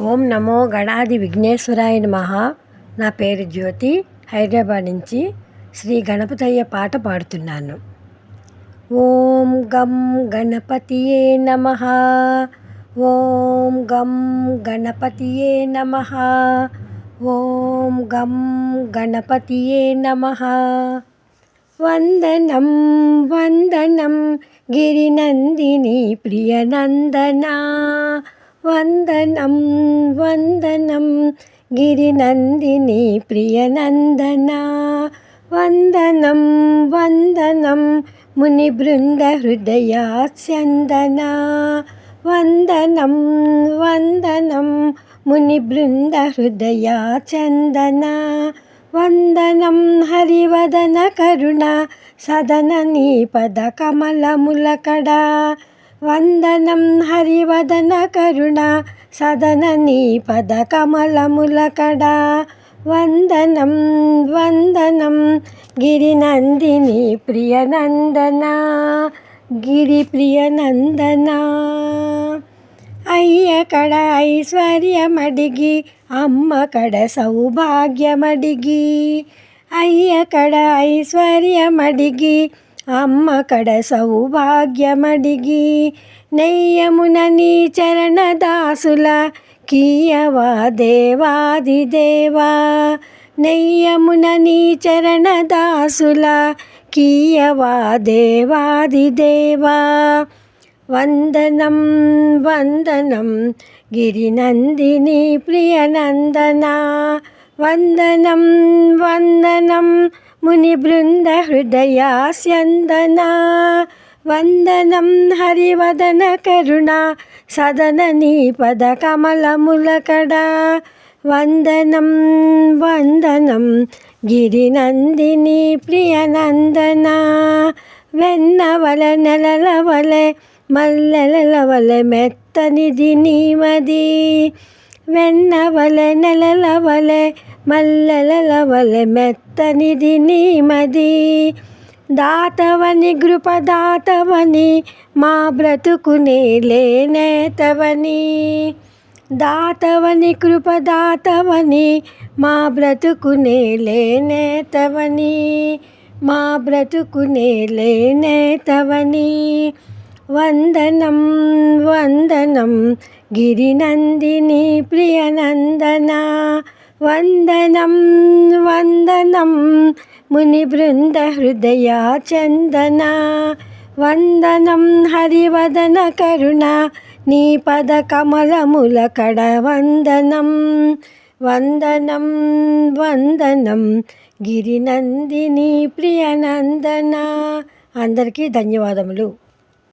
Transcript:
ఓం నమో గణాది విఘ్నేశ్వరాయ నమః. నా పేరు జ్యోతి. హైదరాబాద్ నుంచి శ్రీ గణపతయ్య పాట పాడుతున్నాను. ఓం గం గణపతియే నమ. ఓం గం గణపతియే నమ. ఓం గం గణపతియే నమ. వందనం వందనం గిరినందిని ప్రియనందనా. వందనం వందనం గిరినందిని ప్రియనందనా. వందనం వందనం ముని బృంద హృదయాచందనా వందనం వందనం ముని బృంద హృదయాచందనా వందనం హరివదన కరుణ సదన నీ పద కమలములకడా. వందనం హరివదన కరుణ సదన నీ పద కమలములకడా వందనం వందనం గిరినందిని ప్రియనందన గిరి ప్రియనందన అయ్య కడ ఐశ్వర్యమడిగి అమ్మ కడ సౌభాగ్యమడిగి. అయ్య కడ ఐశ్వర్యమడిగి అమ్మ కడ సౌభాగ్యమడిగి నెయ్యమున నీ చరణదాసుల కీయవా దేవాది దేవా? నెయ్యమున నీ చరణదాసుల కీయవా దేవాది దేవా? వందనం వందనం గిరినందిని ప్రియనందనా వందనం వందనం ముని బృంద హృదయాస్యందన వందనం హరివదన కరుణ సదన నీ పద కమలములకడ వందనం వందనం గిరినందిని ప్రియనందన వెన్నవల నెలల వలె మల్లెల వలె మెత్తనిది నీమది వెన్నవలె నెలలవలె మల్లెలవలె మెత్తనిది నీమది. దాతవని గృపదాతవని మా బ్రతుకునే లేనేతవని దాతవని కృపదాతవని మా బ్రతుకునే లేనేతవని మా బ్రతుకునే లేనేతవని వందనం వందనం గిరినందిని ప్రియనందన వందనం వందనం ముని బృంద హృదయ చందన వందనం హరివదన కరుణ నీ పద కమలముల కడ వందనం వందనం వందనం గిరినందిని ప్రియనందన. అందరికీ ధన్యవాదములు.